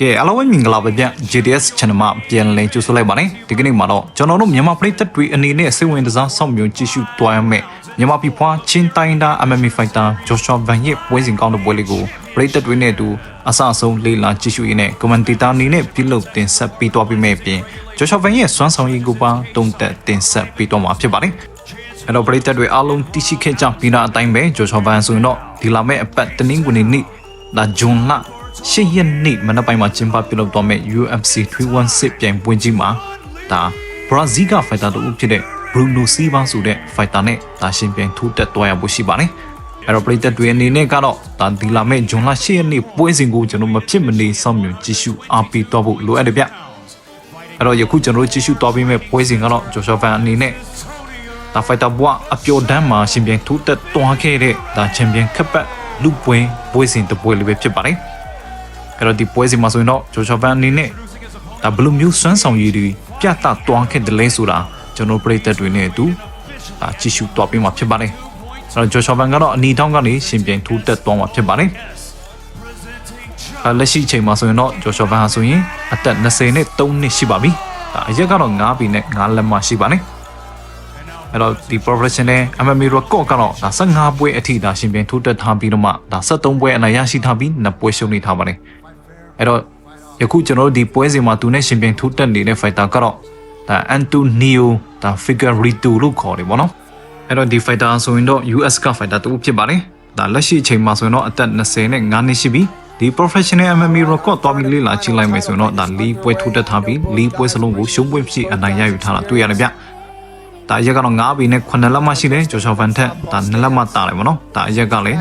ကဲအားလုံးပဲမင်္ဂလာပါဗျ JDS channel မှာပြန်လည်ကြိုဆိုလိုက်ပါတယ်ဒီကနေ့မှာတော့ကျွန်တော်တို့မြန်မာပရိသတ်တွေအနေနဲ့စိတ်ဝင်စားစောင့်မျှော်ကြည့်ရှုတွားရမယ့်မြန်မာပြည်ဖွားချင်းတိုင်းသား MMA fighter Joshua Van ရဲ့ပွဲစဉ်ကောင်းတဲ့ပွဲလေးကိုပရိသတ်တွေနဲ့အတူအဆအဆုံးလေ့လာကြည့်ရှုရင်းနဲ့ commentator အနေနဲ့ပြုလုပ်တင်ဆက်ပေးသွားပေးမယ့်အပြင် Joshua Van ရဲ့စွမ်းဆောင်ရည်ကိုပါတုံးတက်တင်ဆက်ပေးသွားမှာဖြစ်ပါတယ်အဲ့တော့ပရိသတ်တွေအားလုံးတရှိခဲ့ကြပြီးတော့အတိုင်းပဲ Joshua Van ဆိုရင်တော့ဒီလာမယ့်အပတ်တနင်္ဂနွေနေ့ဒါဂျွန်လ ရှစ်ရက်နေ့မနက်ပိုင်းမှာကျင်းပပြုလုပ်သွားမယ့် UFC 316ပြိုင်ပွဲကြီးမှာဒါဘရာဇီးကဖိုက်တာတူဖြစ်တဲ့ Bruno Silva ဆိုတဲ့ဖိုက်တာနဲ့ဒါရှင်ပြိုင်ထိုးတက်သွားရဖို့ရှိပါတယ်။အဲ့တော့ပြည်သက်တွေအနေနဲ့ကတော့ဒါဒီလာမယ့်ဂျွန်လ10ရက်နေ့ပွဲစဉ်ကိုကျွန်တော်မဖြစ်မနေစောင့်မျှော်ကြည့်ရှုအားပေးတော့ဖို့လိုအပ်တယ်ဗျ။အဲ့တော့ယခုကျွန်တော်တို့ကြည့်ရှုသွားပေးမယ့်ပွဲစဉ်ကတော့ဂျိုရှာဖန်အနေနဲ့ဒါဖိုက်တာဘွားအပျော်တန်းမှာရှင်ပြိုင်ထိုးတက်သွားခဲ့တဲ့ဒါချန်ပီယံခပ်ပတ်လူပွဲပွဲစဉ်တစ်ပွဲလေးပဲဖြစ်ပါတယ်။ အဲ့တော့ဒီပွဲစဉ်မှာဆိုရင်တော့ဂျိုရှာဖန်အနေနဲ့ဒါဘယ်လိုမျိုးစွမ်းဆောင်ရည်တွေပြသသွားခဲ့တယ်လဲဆိုတာကျွန်တော်ပြည်သက်တွေနဲ့အတူဒါကြည့်ရှုသွားပေးမှာဖြစ်ပါတယ်။အဲ့တော့ဂျိုရှာဖန်ကတော့အနီတောင်းကနေရှင်ပြိုင်ထိုးတက်သွားမှာဖြစ်ပါတယ်။အဲလက်ရှိအချိန်မှာဆိုရင်တော့ဂျိုရှာဖန်ဟာဆိုရင်အသက်20နဲ့3နှစ်ရှိပါပြီ။ဒါအရက်ကတော့9ပြီနဲ့9လက်မှရှိပါတယ်။အဲ့တော့ဒီ professional MMA record ကတော့ဒါ15ပွဲအထိဒါရှင်ပြိုင်ထိုးတက်ထားပြီးတော့မှဒါ73ပွဲအနိုင်ရရှိထားပြီး2ပွဲရှုံးနေထားပါတယ်။ အဲ့တော့ယခုကျွန်တော်တို့ဒီပွဲစဉ်မှာသူနဲ့ရှင်ပြိုင်ထိုးတက်နေတဲ့ fighter ကတော့ဒါအန်တိုနီယိုဒါ Figueiredo လို့ခေါ်တယ်ဗောနော်အဲ့တော့ဒီ fighter ဆိုရင်တော့ US က fighter တူဖြစ်ပါတယ်ဒါလက်ရှိအချိန်မှာဆိုရင်တော့အသက်20နဲ့9နှစ်ရှိပြီဒီ professional MMA record တွားပြီးလေ့လာကြည့်လိုက်မယ်ဆိုရင်တော့ဒါ၄ပွဲထိုးတက်ထားပြီး၄ပွဲစလုံးကိုရှုံးပွဲဖြစ်အနိုင်ရယူထားတာတွေ့ရတယ်ဗျဒါအရက်ကတော့9ဘီနဲ့9လက်မှရှိတယ်ဂျိုရှာဖန်ထက်ဒါ2လက်မှတာတယ်ဗောနော်ဒါအရက်ကလည်း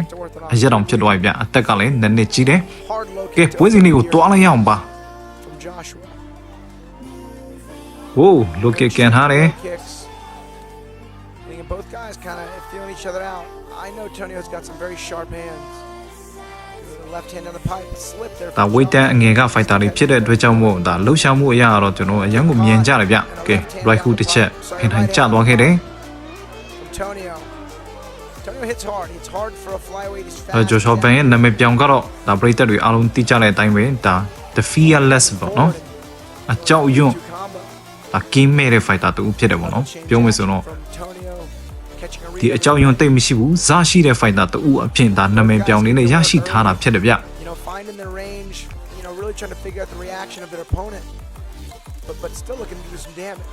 အရက်တောင်ဖြစ်သွားပြီဗျအသက်ကလည်းနည်းနည်းကြီးတယ် Hard low ကဲပွဲစဉ်လေးကိုတွားလိုက်ရအောင်ပါ from Joshua. ဟိုးလိုကကန်ထားတယ် Kicks. I think both guys kind of feeling each other out. I know Tonio's got some very sharp hands. The left hand on the pipe slip there. ဒါ from ဝိတ်တန် Joshua. အငယ်က fighter တွေဖြစ်တဲ့အတွက်ကြောင့်မို့ဒါလှုပ်ရှားမှုအရာတော့ကျွန်တော်အရင်ကမြင်ကြတယ်ဗျကဲ right hook တစ်ချက်ဖင်ထိုင်ကျသွားခဲ့တယ် From Tonio. Tonio hits hard. Hits hard for a flyweight. He's အဲ fast. ဂျိုရှော့ဘန်ရဲ့နာမည်ပြောင်ကတော့ဒါပရိသတ်တွေအားလုံးသိကြတဲ့အတိုင်းပဲဒါ the fearless ပေါ့နော်အကြောက်ရွံ့ Two combo. ဒါကင်းမဲ့တဲ့ fighter တူဖြစ်တယ်ပေါ့နော်ပြောမယ်ဆိုတော့ From Tonio. Catching a ဒီ rebound. အကြောက်ရွံ့တိတ်မရှိဘူးဇာရှိတဲ့ fighter တူအဖြစ်ဒါနာမည်ပြောင်လေးနဲ့ရရှိထားတာဖြစ်တယ်ဗျ you know, finding their range, you know, really trying to figure out the reaction of their opponent, but but still looking to do some damage.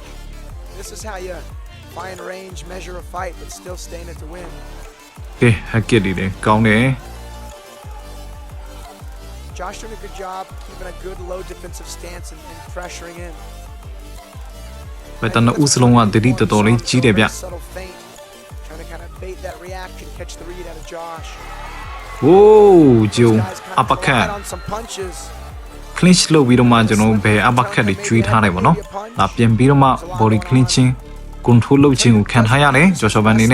This is how you find range, measure a fight, but still stay in it to win. ကဲဟက်ကစ်တွေလည်းကောင်းတယ် Josh doing a good job keeping a good low defensive stance and, and pressuring in. ဘယ်တနဦးစလုံးကတတိတော်တော်လေးကြီးတယ်ဗျ Subtle feint, trying to kind of bait that reaction, catch the read out of Josh. ဝိုးဂျုံ Guys kind အ of ပခတ် relied on some punches. clinch လုပ်ပြီးတော့မှကျွန်တော်ဘယ် uppercut တွေကျွေးထားတယ်ပေါ့နော်။ဒါပြင်ပြီးတော့မှ body clinching control လုပ်ခြင်းကိုခံထားရတယ်ဂျော်ရှော့ဘန်အနေ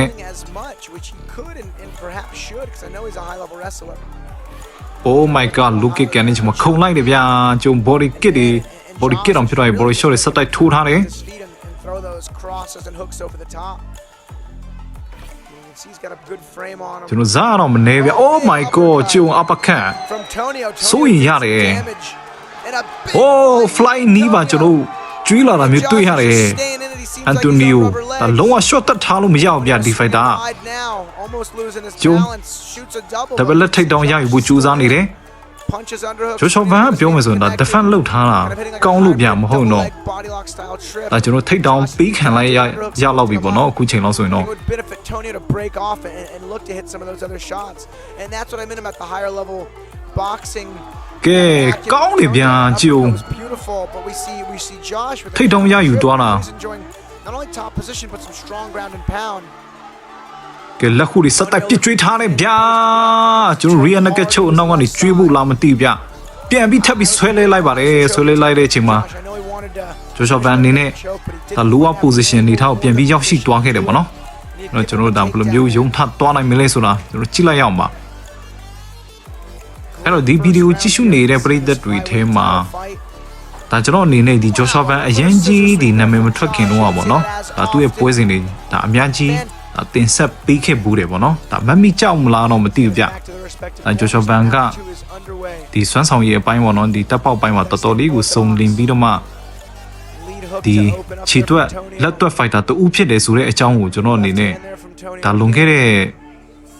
နဲ့ Wrestling as much, which he could and, and perhaps should, because I know he's a high level wrestler. Oh my god look at ကန်နေချင်မခုံလိုက်တယ်ဗျာကျုံ body kick တွေ body kick အောင်ဖြစ်သွားပြီ body shot တွေစက်တိုက်ထိုးထားတယ် his feet and, and throw those crosses and hooks over the top. You can see he's got a good frame on him. ကျွန်တော်ဇာတ်တော့မနေဗျာ Oh my god ကျုံ uppercut From Tonio, Tonio စိုးရင် did ရ some တယ် damage. And a big Oh fly knee ပါကျွန်တော်ကျွေးလာတာမျိုးတွေ့ရတယ် Josh is staying in it. He seems like he's အန်တိုနီယို got rubber ဒါ legs. လုံးဝ shot တက်ထားလို့မရဘူးဗျဒီ fighter Wide now, almost losing his Jung. balance. Shoots a double. ဒါပဲလက်ထိတ်တောင်ရယူဖို့ကြိုးစားနေတယ် Punches underhook. ဂျိုးရှော့ဘန်ကပြောမယ်ဆိုရင်ဒါ defend လုပ်ထားတာ Kind of hitting like a ကောင်းလို့ဗျ hybrid မဟုတ်တော့ double leg body lock style trip. ဒါကျွန်တော်ထိတ်တောင်ပေးခံလိုက်ရရလောက်ပြီပေါ့နော်အခုချိန်လောက်ဆိုရင် It တော့ would benefit Tony to break off and, and look to hit some of those other shots. And that's what I meant about the higher level boxing. ကဲကောင်းတယ်ဗျာကြုံ It was beautiful, but we see we see Josh with ထိတ်တောင်ရယူသွားတာ He's enjoying not only top position but some strong ground and pound. ကဲလက်ခုတွေစက်တိုက်ပစ်ကျွေးထားတယ်ဗျာကျွန်တော် rear naked ချုပ်အနောက်ကနေကျွေးဖို့လာမသိဘူးဗျပြန်ပြီးထပ်ပြီးဆွဲလဲလိုက်ပါတယ်ဆွဲလဲလိုက်တဲ့အချိန်မှာ Josh, I know he wanted to ဂျိုရှော့ဘန်အနေနဲ့ choke, but he ဒါ didn't. lower position နေထားကိုပြန်ပြီးရောက်ရှိသွားခဲ့တယ်ပေါ့နော်အဲ့တော့ကျွန်တော်တို့ဒါဘယ်လိုမျိုးယုံထသွားနိုင်မလဲဆိုတာကျွန်တော်ကြည့်လိုက်ရအောင်ပါအဲ့တော့ဒီဗီဒီယိုကြည့်ရှုနေတဲ့ပရိသတ်တွေထဲမှာ Fight. ဒါကျွန်တော်အနေနဲ့ဒီဂျိုရှော့ဘန်အရင်ကြီးဒီနာမည်မထွက်ခင်တော့ပါပေါ့နော်ဒါသူ့ရဲ့ပွဲစဉ်တွေဒါအများကြီးဒါတင်ဆက်ပေးခဲ့ဘူးတယ်ပေါ့နော်ဒါမတ်မိကြောက်မလားတော့မသိဘူးဗျ Back to the respective အဲဂျိုရှော့ဗန်က Round two is underway. ဒီစွမ်းဆောင်ရည်အပိုင်းပေါ့နော်ဒီတပ်ပေါက်ပိုင်းမှာတော်တော်လေးကိုစုံလင်ပြီးတော့မှ Lead hook ဒီ to open up ခြေ there တွက် from Tonio. လက်တွက်ဖိုက်တာတူဦးဖြစ်တယ်ဆိုတဲ့အကြောင်းကိုကျွန်တော်အနေနဲ့ Left hand there from Tonio. ဒါလွန်ခဲ့တဲ့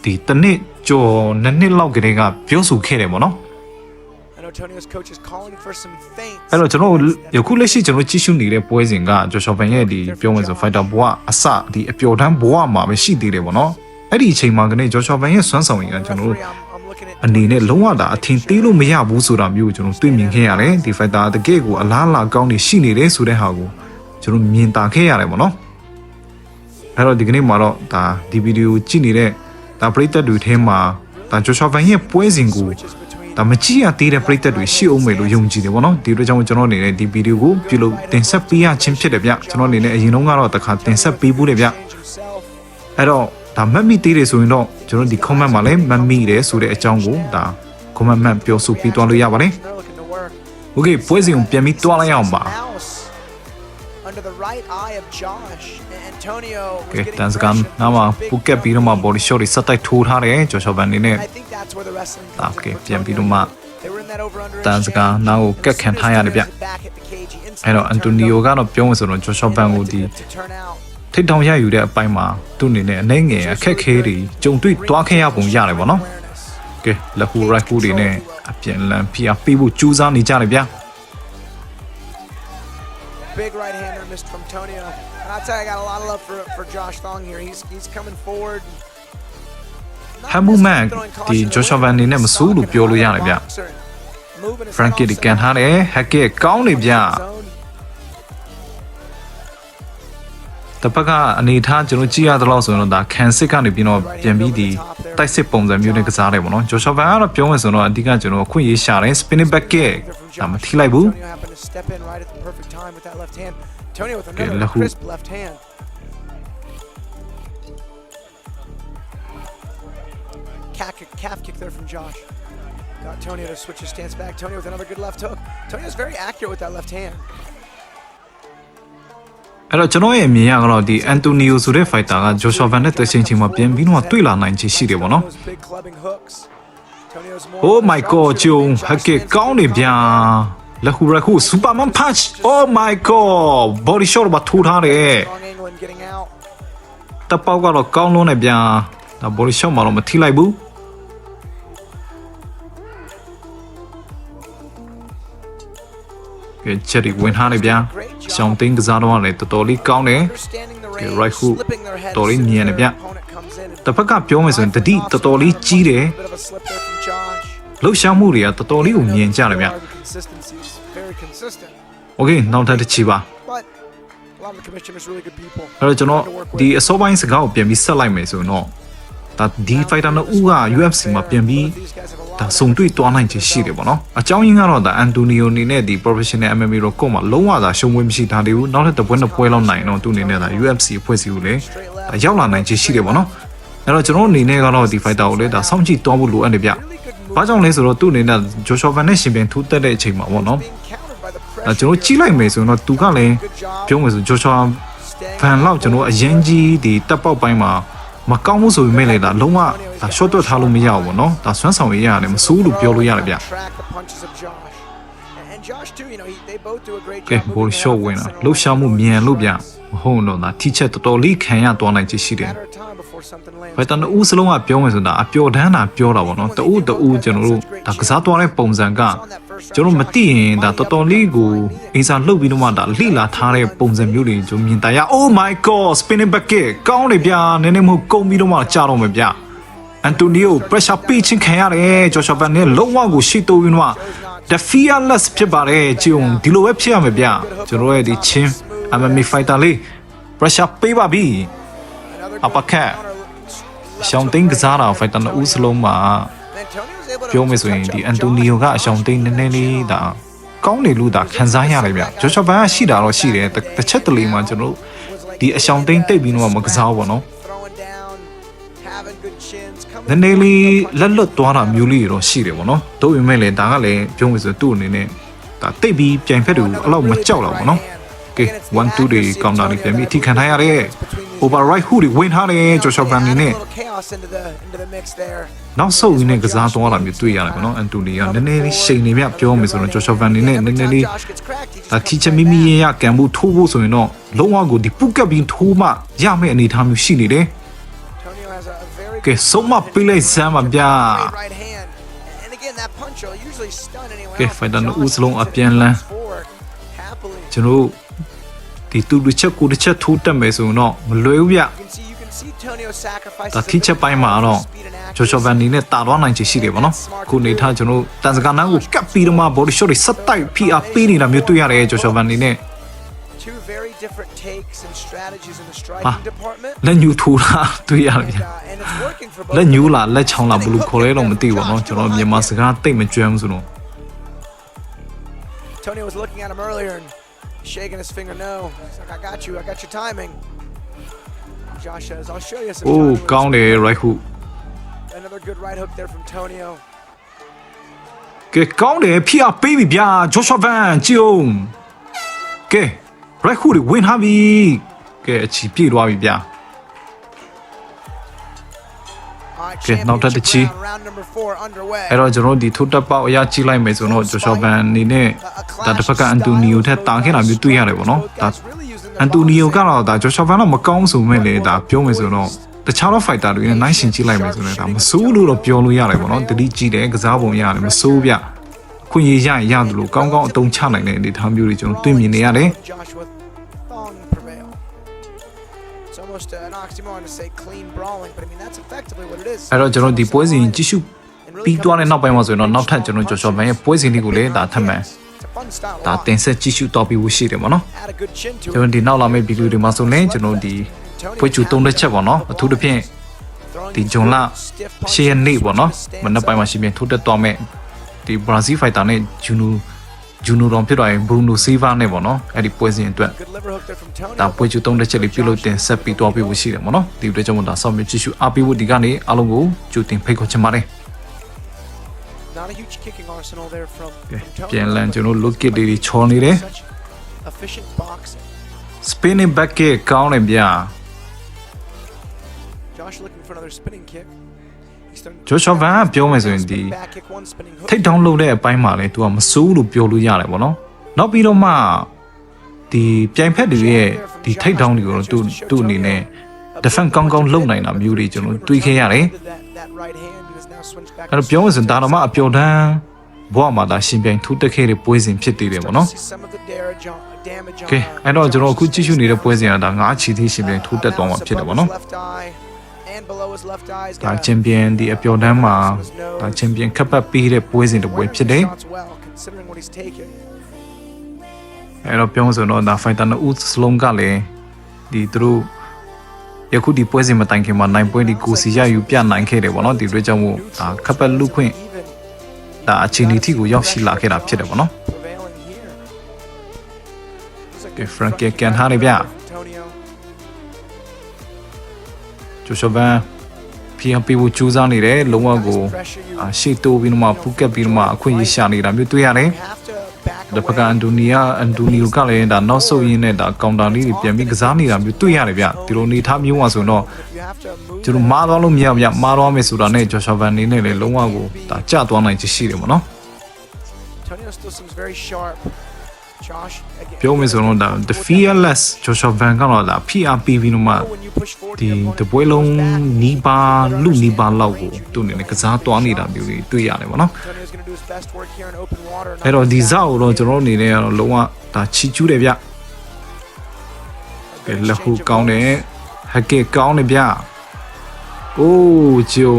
ဒီတစ်နှစ်ကျော်နှစ်နှစ်လောက်ကတည်းကပြောဆိုခဲ့တယ်ပေါ့နော် အဲ့တော့ကျွန်တော်ယခုလက်ရှိကျွန်တော်ကြည့်ရှုနေတဲ့ပွဲစဉ်ကဂျိုရှော့ပန်ရဲ့ဒီပြောဝင်ဆိုဖိုက်တာဘွားအစဒီအပျော်တမ်းဘွားမှာပဲရှိသေးတယ်ပေါ့နော်အဲ့ဒီအချိန်မှာကနေဂျိုရှော့ပန်ရဲ့စွမ်းဆောင်ရည်ကကျွန်တော်တို့ Referee, I'm, I'm looking at အနေနဲ့လုံးဝတာအထင်သေးလို့မရဘူးဆိုတာမျိုးကိုကျွန်တော်တွေ့မြင်ခဲ့ရတယ်ဒီဖိုက်တာတကယ့်ကိုအလားအလာကောင်းနေရှိနေတယ်ဆိုတဲ့ဟာကိုကျွန်တော်မြင်တာခဲ့ရတယ်ပေါ့နော်အဲ့တော့ဒီကနေ့မှာတော့ဒါဒီဗီဒီယိုကြည့်နေတဲ့ဒါပရိသတ်တွေထဲမှာဒါဂျိုရှော့ပန်ရဲ့ပွဲစဉ်ကို switches between ဒါမကြည့်ရသေးတဲ့ပရိသတ်တွေရှိအောင်မယ်လို့ယုံကြည်တယ်ဗောနော်ဒီလိုကြောင့်ကျွန်တော်အနေနဲ့ဒီဗီဒီယိုကိုပြုလုပ်တင်ဆက်ပေးရခြင်းဖြစ်တယ်ဗျကျွန်တော်အနေနဲ့အရင်ဆုံးကတော့တစ်ခါတင်ဆက်ပေးဘူးတယ်ဗျ himself. အဲ့တော့ဒါမတ်မိသေးတယ်ဆိုရင်တော့ကျွန်တော်ဒီ comment မှာလည်းမတ်မိတယ်ဆိုတဲ့အကြောင်းကိုဒါ comment မှတ်ပြောဆိုပြီးသွားလို့ရပါတယ် They're looking to work. Okay ပွဲစဉ်ကိုပြန်ပြီးတွားလိုက်အောင်ပါ Mouse under the right eye of Josh. And Antonio was Okay getting တန်စကန် pressure နားမှာ from big ပူကက်ပြီးတော့မှ body shot တွေစက်တိုက်ထိုးထားတယ်ကျော်ချော်ပန်နေနဲ့ I think that's where the wrestling comes in Okay, for ပြန်ပြီး Tonio. တော့မှ They were in that over under တန်စကန်နားကိုကက်ခံထားရတယ်ဗျ back at the cage. He အဲ့တော့ instantly turned Antonio over. ကတော့ပြောမှဆိုတော့ကျော်ချော်ပန်ကိုဒီ To turn out. ထိတ်တောင်ရယူတဲ့အပိုင်းမှာသူ့အနေနဲ့အနေငယ်အခက်ခဲတွေကြုံတွေ့တွားခဲ့ရပုံရတယ်ဗောနော် Awareness. ကဲလက်ဟူရိုက်ဟူတွေနဲ့အပြန်လန်ဖိအားပေးဖို့ကြိုးစားနေကြတယ်ဗျာ Big right hander missed from Tonio. And I'll tell you, I got a lot of love for, for Josh Thong here. He's, he's coming forward. Not ဟမ်မူမန် throwing ဒီ caution to ဂျိုရှော့ဗန်အနေနဲ့မဆိုးလို့ပြောလို့ရတယ်ဗျာ Moving his ဖရန်ကီ head ဒီ off ကန်ထားတယ်ဟက်ကဲကောင်းနေဗျာ တစ်ဖက်ကအနေထားကျွန်တော်ကြည့်ရသလောက်ဆိုရင်တော့ဒါခံစစ်ကနေပြီးတော့ပြန်ပြီးဒီတိုက်စစ်ပုံစံမျိုးနဲ့ကစားတယ်ဗောနော်ဂျိုရှော့ဗန်ကတော့ပြောမှဆိုတော့အဓိကကျွန်တော်အခွင့်အရေးရှာတယ် spinning back kick ဒါမထိလိုက်ဘူး Tonio happened to step in right at the perfect time with that left hand. Tonio with Okay, another Lahu. crisp left hand. Calf kick, calf kick there from Josh. Got Tonio to switch his stance back. Tonio with another good left hook. Tonio's very accurate with that left hand. အဲ့တော့ကျွန်တော်ရဲ့အမြင်ကတော့ဒီအန်တိုနီယိုဆိုတဲ့ fighter ကဂျိုရှော့ဗန်နဲ့တစ်ချိန်ချိန်မှာပြန်ပြီးတော့တွေ့လာနိုင်ချေရှိတယ်ဗောနော် Those big clubbing hooks. Tonio's more Oh of a my sharp god ဂျုံ shooter ဟ than က်ကဲ Josh ကောင်းနေဗျာလက်ဟူရက်ဟူ Superman punch Oh my god body shot ဘာထိုးထားတယ် Strong angle and getting out. တပ်ပေါက်ကတော့ကောင်းလုံးနေဗျာဒါ body shot မှာတော့မထိလိုက်ဘူး ကဲချက်ဒီဝင်ထားနေဗျာရှောင်းသိန်းကစားတော့လည်းတော်တော်လေးကောင်းတယ် Understanding the Okay, range, right hook. slipping their head တော်လေး as soon မြင် as နေ their ဗျ opponent comes in and တစ်ဖက်ကပြောမယ်ဆိုရင်တတိတော်တော်လေးကြီးတယ် bit of a slip there from Josh. လှုပ်ရှားမှုတွေကတော်တော်လေးကိုမြင်ကြတယ်ဗျ The consistency is very consistent. Okay နောက်ထပ်တစ်ချီပါ But a lot of the commissioners really good people. အဲ့တော့ကျွန်တော်ဒီအစောပိုင်းစကားကိုပြန်ပြီးဆက်လိုက်မယ်ဆိုရင်တော့ဒါဒီ fighter နှစ်ဦးက UFC မှာပြန်ပြီး These guys have a lot ဒါစုံတွေ့သွားနိုင်ချေရှိတယ်ပေါ့နော်အကြောင်းရင်းကတော့ဒါအန်တိုနီယိုအနေနဲ့ဒီ professional MMA တော့ကို့မှာလုံးဝသာရှုံးဝေးမရှိတာသေးဘူးနောက်ထပ်တစ်ပွဲနှစ်ပွဲလောက်နိုင်တော့သူ့အနေနဲ့ဒါ UFC အဖွဲ့အစည်းကိုလည်းဒါရောက်လာနိုင်ချေရှိတယ်ပေါ့နော်အဲ့တော့ကျွန်တော်အနေနဲ့ကတော့ဒီ fighter ကိုလည်းဒါစောင့်ကြည့်သွားဖို့လိုအပ်နေဗျ really good move ဘာကြောင့်လဲဆိုတော့သူ့အနေနဲ့ဂျိုရှော့ဗန်နဲ့ရှင်ပြန်ထူးတက်တဲ့အချိန်မှာပေါ့နော် being countered by the အဲ pressure. ကျွန်တော်ကြည့်လိုက်မယ်ဆိုရင်တော့သူကလည်း Good job ပြောမယ်ဆိုဂျိုရှော့ staying ဖန်လောက်ကျွန်တော်အရင်ကြီးဒီတက်ပေါက်ပိုင်းမှာ မကောင်းဘူးဆိုပေမဲ့လည်းဒါလုံးဝဒါ short တွက်ထားလို့မရဘူးပေါ့နော်ဒါဆွမ်းဆောင်ရရတယ်မစိုးလို့ပြောလို့ရတယ်ဗျ Track the punches of Josh. And, and Josh too, you know, he, they both do a great ကဲ job. ဘော moving ရှော့ their ဝင်တာ offense in a လှုပ်ရှားမှုမြန်လို့ဗျမဟုတ်တော့ဒါထိချက်တော်တော်လေးခံရသွားနိုင်ချေရှိတယ် matter of time before something lands. ဘယ်တန်ဦးစလုံးကပြောမယ်ဆိုတာအပျော်တန်းတာပြောတာပေါ့နော်တူတူကျွန်တော်တို့ဒါကစားသွားတဲ့ပုံစံက ကျွန်တော်မသိရင်ဒါတော်တော်လေးကိုအင်စာလှုပ်ပြီးတော့မှဒါလှိလာထားတဲ့ပုံစံမျိုးတွေကျွန်တော်မြင်တရ Oh my god spinning back kick ကောင်းတယ်ဗျာနည်းနည်းမဟုတ်ကုန်ပြီးတော့မှကြာတော့မယ်ဗျအန်တိုနီယို pressure ပေးချင်းခံရတယ်ဂျော်ရှော့ဗန်နဲ့လုံးဝကိုရှိတိုးပြီးတော့ the fearless ဖြစ်ပါတယ်ဂျုံဒီလိုပဲဖြစ်ရမယ်ဗျကျွန်တော်ရဲ့ဒီချင်း MMA fighter လေး pressure ပေးပါပြီ Another good uppercut. counter left ရှောင်းသိန်းကစားတာ fighter နှစ်ဦးစလုံးမှာ Antonio was able to ပြောမယ်ဆိုရင် touch ဒီ up အန်တိုနီယိုကအရှောင်းသိန်းနည်းနည်းလေးဒါကောင်းနေလို့ဒါခံစားရတယ်ဗျဂျိုရှော့ဘန်ကရှိတာတော့ရှိတယ်တစ်တစ်ချက်တလေမှာကျွန်တော်တို့ဒီအရှောင်းသိန်းတိတ်ပြီးတော့မကစားဘူးပေါ့နော် throwing down, having good chins, နည်းနည်းလေးလက်လွတ်သွားတာမျိုးလေးတွေတော့ရှိတယ်ပေါ့နော်တို့ပေမဲ့လည်းဒါကလည်းပြောမယ်ဆိုသူ့အနေနဲ့ဒါတိတ်ပြီးပြိုင်ဖက်တွေကိုအဲ့လောက်မကြောက်တော့ဘူးပေါ့နော်ကဲ1 2တွေကောင်တာတွေပြန်ပြီးအထိခံထားရတယ် between over right ဟူတွေဝင်ထားတယ်ဂျော်ရှော့ဗန်နေနဲ့ A little chaos into the into the mix there. နောက်ဆုတ်ရင်းနဲ့ကစားသွားတာမျိုးတွေ့ရတယ်ပေါ့နော်အန်တိုနီကနည်းနည်းလေးရှိန်နေမြပြောမယ်ဆိုတော့ဂျော်ရှော့ဗန်နေနဲ့နည်းနည်းလေး Josh gets cracked, he just ဒါ comes ထီချ right မီမီ back. ရရကံမှုထိုးဖို့ဆိုရင်တော့လုံးဝကိုဒီပုကပ်ပြီးထိုးမှရမယ့်အနေအထားမျိုးရှိနေတယ် Antonio has a, a very ကဲဆုံးမပေးလိုက်စမ်းပါဗျာ great right hand. And again, that punch will usually stun anyone ကဲ else. ဖိုင်တာနှစ် Josh ဦးစလုံး moves အပြန်လန်း forward happily. ကျွန်တော်တို့ဒီတူတစ်ချက်ကိုတစ်ချက်ထိုးတက်မယ်ဆိုရင်တော့မလွယ်ဘူးဗျ You can see you can see Tonio sacrifices ဒါ a ထိ bit ချက်ပိုင်းမှာတော့ speed and ဂျော်ရှော့ဗန်နီနဲ့တာသွားနိုင်ချေရှိတယ်ပေါ့နော်ခုနေထားကျွန်တော်တို့တန်စကာနန်းကိုကပ်ပြီးတော့မှ body shot တွေဆက်တိုက် PR ပေးနေတာမျိုးတွေ့ရတယ်ဂျော်ရှော့ဗန်နီနဲ့ Two very different takes and strategies in the Ah. striking department. လက်ညှိုးထိုးတာတွေ့ရတယ်ဗျ And, uh, and it's working for both. လက်ညှိုးလားလက်ချောင်းလားဘယ်လိုခေါ်လဲတော့မသိဘူးပေါ့နော်ကျွန်တော်မြန်မာစကားတိတ်မကြွမ်းဘူးဆိုတော့ Tony was looking at him earlier and shaking his finger no. He's like, I got you, I got your timing. Josh says, I'll show you some အိုး timing. ကောင်းတယ် right hook Another good right hook there from Tonio. ကဲကောင်းတယ် PR ပေးပြီဗျာဂျော်ရှော့ဗန်ကြည့်အောင်ကဲ right hook တွေဝင်ထားပြီကဲအချီပြေသွားပြီဗျာ All right, Okay, now that the championship chi- round, round number four underway. အဲ့တော့ကျွန်တော်တို့ဒီထိုးတက်ပေါက်အရာကြည့်လိုက်မယ်ဆိုတော့ဂျော်ရှော့ဗန်အနေနဲ့ A- a ဒါတစ် clash ဖက်က of အန်တိုနီယိုထက် styles, တာခဲ့တာမျိုးတွေ့ရတယ်ပေါ့နော် both ဒါ guys really using their အန်တိုနီယို boxing. ကတော့ဒါဂျော်ရှော့ဗန်တော့မကောင်းဆိုမဲ့လေဒါပြောမယ်ဆိုတော့တခြားသော fighter တွေနဲ့နိုင်ရှင်ကြည့်လိုက်မယ်ဆိုရင်ဒါမဆိုးလို့တော့ပြောလို့ရတယ်ပေါ့နော်တတိကြည့်တယ်ကစားပုံရတယ်မဆိုးဗျခွင့်ရရရင်ရတယ်လို့ကောင်းကောင်းအတုံးချနိုင်တဲ့အနေအထားမျိုးတွေကျွန်တော်တွေ့မြင်နေရတယ် Joshua Thong prevail. It's almost uh, an oxymoron to say clean brawling, but I mean that's effectively what it is. အဲ့တော့ကျွန်တော်ဒီပွဲစဉ်ကြည့်ရှုပြီးသွားတဲ့နောက်ပိုင်းမှာဆိုရင်တော့နောက်ထပ်ကျွန်တော်ဂျော်ရှော့ဗန်ရဲ့ပွဲစဉ်လေးကိုလည်းဒါထပ်မံ It's a fun style. ဒါ walk. တင်ဆက်ကြည့်ရှုတော့ပြီးဖို့ရှိတယ်ပေါ့နော် Add a good chin to ကျွန် it. တော်ဒီနောက်လာမယ့်ဗီဒီယိုတွေမှာဆိုရင်ကျွန်တော်ဒီပွဲချူသုံးတဲ့ချက်ပေါ့နော်အထူးသဖြင့် Throwing ဒီ these ဂျွန်လာ stiff ရှေ့ရ punches နေ့ပေါ့နော် from his မနက်ပိုင်းမှာ stance ရှင်ပြန်ထိုးတက်သွားမဲ့ဒီဘရာဇီးဖိုက်တာနဲ့ဂျူနိုဂျူနိုတော်ဖြစ်သွားရင်ဘရူနိုစီဗာနဲ့ပေါ့နော်အဲ့ဒီပွဲစဉ်အတွက် Good liver hook there from Tony. ဒါပွဲချူသုံးတဲ့ချက်လေးပြုလုပ်တင်ဆက်ပြီးသွားပြီးဖို့ရှိတယ်ပေါ့နော်ဒီအတွက်ကြောင့်မို့ဒါဆောက်မြကြည့်ရှုအားပေးဖို့ဒီကနေအားလုံးကိုကြိုတင်ဖိတ်ခေါ်ချင်ပါတယ် Not a huge kicking arsenal there from, Okay, from Tony. ပြန်လန် but ကျွန်တော် look kit လေးတွေချော်နေတယ် such efficient boxing. spinning back kick ကောင်းတယ်ဗျာ Josh looking for another spinning kick. He's done Joshua Van ကပြောမယ်ဆိုရင်ဒီ spinning back kick, one spinning hook. ထိတ်တောင်းလုပ်တဲ့အပိုင်းမှာလည်း तू ကမစိုးလို့ပြောလို့ရတယ်ပေါ့နော်နောက်ပြီးတော့မှဒီပြိုင်ဖက်တွေရဲ့ဒီထိတ်တောင်းတွေကိုတော့သူသူ့အနေနဲ့ defense ကောင်းကောင်းလုပ်နိုင်တာမျိုးတွေကျွန်တော်တွေးခဲ့ရတယ် That, that right hand and is now swinged back အဲ့တော့ပြောလို့ဆိုရင်ဒါတော့မှအပျော်တမ်းဘဝမှာဒါရှင်ပြိုင်ထူးတက်ခဲ့တဲ့ပွဲစဉ်ဖြစ်သေးတယ်ပေါ့နော် See some of the damage on, damage on, ကဲအဲ့တော့ကျွန်တော်အခုကြည့်ရှုနေတဲ့ပွဲစဉ်ကဒါငါးချီသေးရှင်ပြိုင်ထူးတက်သွားမှာဖြစ်တယ်ပေါ့နော် Left eye and below his left eye. He's ဒါ got a- ချန်ပီယံဒီအပျော်တမ်းမှာဒါချန်ပီယံခပ်ပတ်ပေးတဲ့ပွဲစဉ်တစ်ပွဲ wearing ဖြစ် the တယ် shots well, considering what he's taken. အဲ့တော့ပြောလို့ဆိုတော့ဒါ fighter နှစ်ဦးစလုံးကလည်းဒီသူတို့ ယခုဒီပွဲစဉ်မတိုင်ခင်မှာနိုင်ပွဲဒီကိုစီရယူပြနိုင်ခဲ့တယ်ပေါ့နော်ဒီအတွက်ကြောင့်မို့ဒါခပ်ပတ်လူခွင့် Even ဒါအချိန်ဒီထိကိုရောက်ရှိလာခဲ့တာဖြစ်တယ်ပေါ့နော် prevailing here. He's a Okay, good Frank front kick can out have it, there yeah. from Antonio. ဂျိုရှောဗန်ဖီအပီကိုကြိုးစားနေတယ်လုံးဝကို Pressure you အာရှေ့တိုးပြီးတော့မှပူကက်ပြီးတော့မှအခွင့်အရေးရှာနေတာမျိုးတွေ့ရတယ် have to back တစ်ဖက်ကအန်တိုနီယာအန်တိုနီယိုကလည်းဒါနောက်ဆုတ်ရင်းနဲ့ဒါကောင်တာလေးတွေပြန်ပြီးကစားနေတာမျိုးတွေ့ရတယ်ဗျဒီလိုအနေထားမျိုးပါဆိုတော့ If you have to move ကျွန်တော်မားသွားလို့မရဘူးဗျမားသွားမယ်ဆိုတာနဲ့ဂျော်ရှောဗန်နေနဲ့လည်းလုံးဝကိုဒါကြသွားနိုင်ချင်ရှိတယ်ပေါ့နော် Antonio still seems very sharp. Josh again. ပြောမယ်ဆိုတော့ဒါ the fearless ဂျော်ရှောဗန်ကတော့ဒါ PRP ပြီးတော့မှ When you push forward, ဒီ your opponent တပွဲလုံး goes back. နီးပါးလူနီးပါးလောက်ကိုသူ့အနေနဲ့ကစားသွားနေတာမျိုးတွေတွေ့ရတယ်ပေါ့နော် Antonio's going to do his best work here in open water. အဲ့တော့ဒီဇာတ်ကိုတော့ကျွန်တော်တို့အနေနဲ့ကတော့လုံးဝဒါချီကျူးတယ်ဗျကဲလက်ခုကောင်းတယ်ဟက်ကဲကောင်းတယ်ဗျအိုးဂျုံ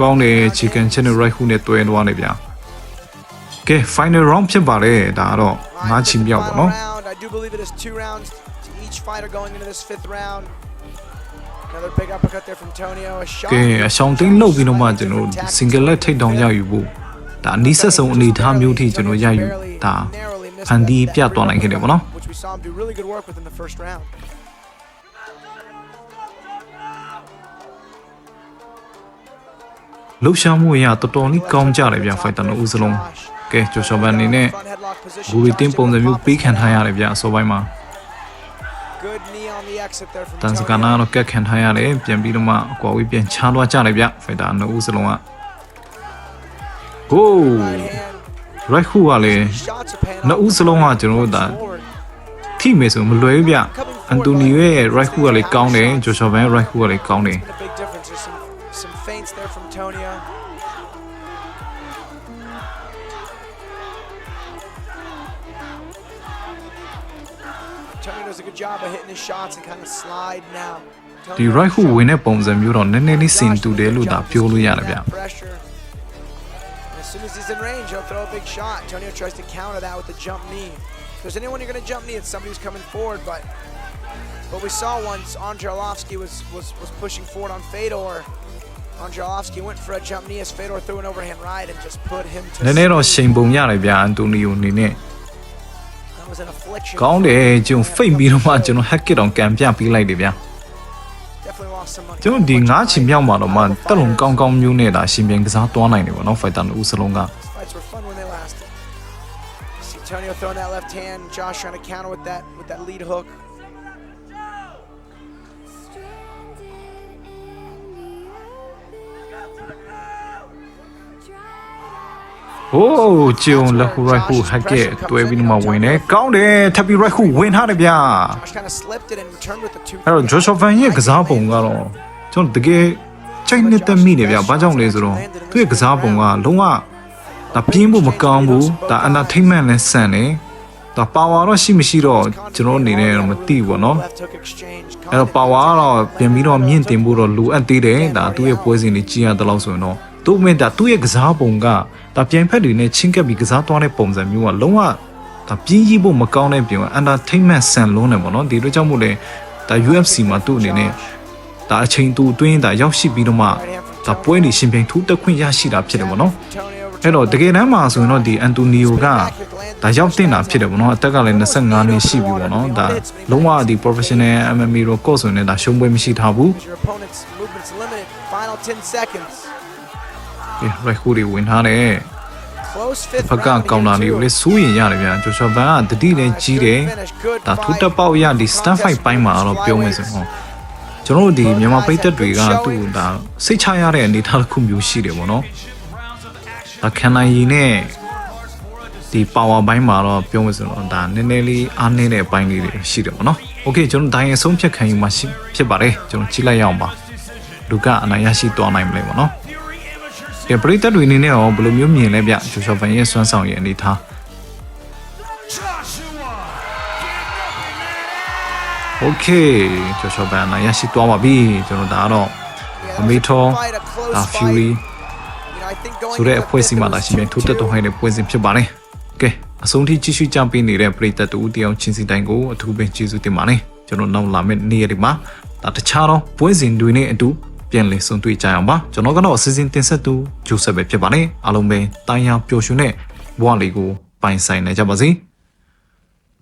ကောင်းတယ် chicken channel right ခုနဲ့တွဲသွားနေဗျ ကဲ final round ဖြစ်ပါတယ်ဒါကတော့ငါးချီမြောက်ပေါ့နော် Round. I do believe it is two rounds to each fighter going into this fifth round. Another big uppercut there from Tonio. A shot. ကဲအဆောင်သိန်းလုပ်ပြီးတော့မှကျွန်တော်တို့ single leg ထိတ်တောင်ရယူဖို့ဒါအနည်းဆက်ဆုံးအနေအထားမျိုးထိကျွန်တော်ရယူဒါဖန်တီးပြသွားနိုင်ခဲ့တယ်ပေါ့နော် Which we saw him do really good work within the first round. လှုပ်ရှားမှုအရတော်တော်လေးကောင်းကြတယ်ဗျဖိုက်တာနှစ်ဦးစလုံး ကဲဂျိုရှောဗန်အနေနဲ့ Front headlock position. ဂူရီတင်းပုံစံမျိုးပေးခံထားရတယ်ဗျအစောပိုင်းမှာ Good Good knee on the exit there from တန်စကနာ Antonio. တော့ကက်ခံထားရတယ်ပြန်ပြီးတော့မှအကွာဝေးပြန်ချားသွားကြတယ်ဗျဖိုက်တာနှစ်ဦးစလုံးကဟိုး Right hand. ရိုက်ခုကလည်း Shots are paying နှစ် off. ဦးစလုံးကကျွန်တော်တို့ဒါ Forward. ထိမယ်ဆိုမလွယ်ဘူးဗျအန်တိုနီယိုရဲ့ right hook ကလည်းကောင်းတယ်ဂျိုရှောဗန်ရဲ့ right hook ကလည်းကောင်းတယ် Been a big difference. There's some some feints there from Antonio. a good job of hitting his shots and kind of slide now. ဒီ right hook ဝင်တဲ့ပုံစံမျိုးတော့နည်းနည်းလေးစင်တူတယ်လို့ဒါပြောလို့ရတယ်ဗျ Pressure. And As soon as he's in range, he'll throw a big shot. Antonio tries to counter that with the jump knee. If there's anyone you're going to jump knee, it's somebody who's coming forward. But but we saw once Andre Arlovsky was, was, was pushing forward on Fedor. Andre Arlovsky went for a jump knee as Fedor threw an overhand right and just put him to နည်းနည်းတော့ sleep. ရှိန်ပုံရတယ်ဗျအန်တိုနီယိုအနေနဲ့ ကောင်းတယ်ကျွန်တော်ဖိတ်ပြီးတော့မှကျွန်တော် hack ကတောင်ကန်ပြပေးလိုက်တယ်ဗျ Definitely lost some money. ကျွန်တော်ဒီငါးချီမြောက်မှာတော့မှတက်လုံကောင်းကောင်းမျိုးနဲ့ဒါရှင်ပြန်ကစားသွားနိုင်တယ်ပေါ့နော် fighter နှစ်ဦးစလုံးက These fights were fun when they lasted. See Antonio throwing that left hand, Josh trying to counter with that with that lead hook. ။ ဟိုးကျုံလက်ခု right hook hack ကတွဲပြီးတော့မှဝင်တယ်။ကောင်းတယ်ထပ်ပြီး right hook ဝင်ထားတယ်ဗျ။ Josh kind of slipped it and returned with the two. အဲ့တော့ Joshua Van ရဲ့ကစားပုံကတော့ကျွန်တော်တကယ်ချိန်နှစ်သက်မိတယ်ဗျ။ဘာကြောင့်လဲဆိုတော့သူ့ရဲ့ကစားပုံကလုံးဝဒါပြင်းဖို့မကောင်းဘူး။ဒါ entertainment နဲ့ဆန်တယ်။ဒါ power တော့ရှိမရှိတော့ကျွန်တော်အနေနဲ့တော့မသိဘူးပေါ့နော် Left hook exchange. အဲ့တော့ power ကတော့ပြန်ပြီးတော့မြင့်တင်ဖို့တော့လိုအပ်သေးတယ်ဒါသူ့ရဲ့ပွဲစဉ်တွေကြီးရတဲ့လောက်ဆိုရင်တော့ သူ့မဲ့ဒါသူ့ရဲ့ကစားပုံကဒါပြိုင်ဖက်တွေနဲ့ချင်းကပ်ပြီးကစားသွားတဲ့ပုံစံမျိုးကလုံးဝဒါပြင်းကြီးဖို့မကောင်းတဲ့ပြင်က entertainment ဆန်လုံးတယ်ပေါ့နော်ဒီလိုကြောင့်မို့လဲဒါ UFC မှာသူ့အနေနဲ့ဒါအချိန်တူအတွင်းဒါရောက်ရှိပြီးတော့မှဒါပွဲတွေရှင်ပြိုင်ထူးတက်ခွင့်ရရှိတာဖြစ်တယ်ပေါ့နော် Antonio အဲ့တော့တကယ်တမ်းမှာဆိုရင်တော့ဒီအန်တိုနီယိုကဒါရောက်တင်တာဖြစ်တယ်ပေါ့နော်အသက်ကလည်း25နှစ်ရှိပြီပေါ့နော်ဒါလုံးဝဒီ professional MMA တော့ကော့ဆိုရင်လည်းဒါရှုံးပွဲမရှိထားဘူး Your opponent's movement's limited. Final 10 seconds. ကဲ right hook တွေဝင်ထားတယ် Close fifth ဘက်က round. ကောင်တာတွေကိုလည်းစိုးရင်ရတယ်ဗျာဂျိုရှောဘန်ကတတိလည်းကြီးတယ်ဒါထူးတက်ပေါက်ရဒီ stand fight ပိုင်းမှာတော့ပြောမယ်ဆိုတော့ကျွန်တော်တို့ဒီမြန်မာပြည်သက်တွေကသူ့ဒါစိတ်ချရတဲ့အနေအထားတစ်ခုမျိုးရှိတယ်ပေါ့နော်ဒါခန္ဓာရည်နဲ့ဒီ power ဘိုင်းမှာတော့ပြောမယ်ဆိုတော့ဒါနည်းနည်းလေးအားနည်းတဲ့အပိုင်းလေးတွေရှိတယ်ပေါ့နော်။ Okay ကျွန်တော်ဒိုင်းအဆုံးဖြတ်ခံယူမှရှိဖြစ်ပါတယ်ကျွန်တော်ကြည့်လိုက်ရအောင်ပါ။လူကအနိုင်ရရှိသွားနိုင်မလဲပေါ့နော်။ ကဲပရိသတ်တွေအနေနဲ့ရောဘယ်လိုမျိုးမြင်လဲဗျဂျိုရှောဗန်ရဲ့စွမ်းဆောင်ရည်အနေထား Okay ဂျိုရှောဗန်အနိုင်ရရှိသွားပါပြီကျွန်တော်ဒါကတော့အမေထောဒါ Fury ဆိုတဲ့အဖွဲ့အစည်းမှာလာရှင်ပြန်ထိုးတက်တော့ဟိုင်းတဲ့ပွဲစဉ်ဖြစ်ပါတယ်။ကဲအဆုံးထိကြည့်ရှုကြပေးနေတဲ့ပရိသတ်တူတယောက်ချင်းစီတိုင်းကိုအထူးပဲကျေးဇူးတင်ပါတယ်။ကျွန်တော်နောက်လာမယ့်နေ့ရက်တွေမှာဒါတခြားတော့ပွဲစဉ်တွေနဲ့အတူ ပြန်လည်ဆုံတွေ့ကြအောင်ပါ။ကျွန်တော်ကတော့အစီအစဉ်တင်ဆက်သူဂျိုဆက်ပဲဖြစ်ပါတယ်။အားလုံးပဲတိုင်းရပျော်ရွှင်တဲ့ဘဝလေးကိုပိုင်ဆိုင်နိုင်ကြပါစေ။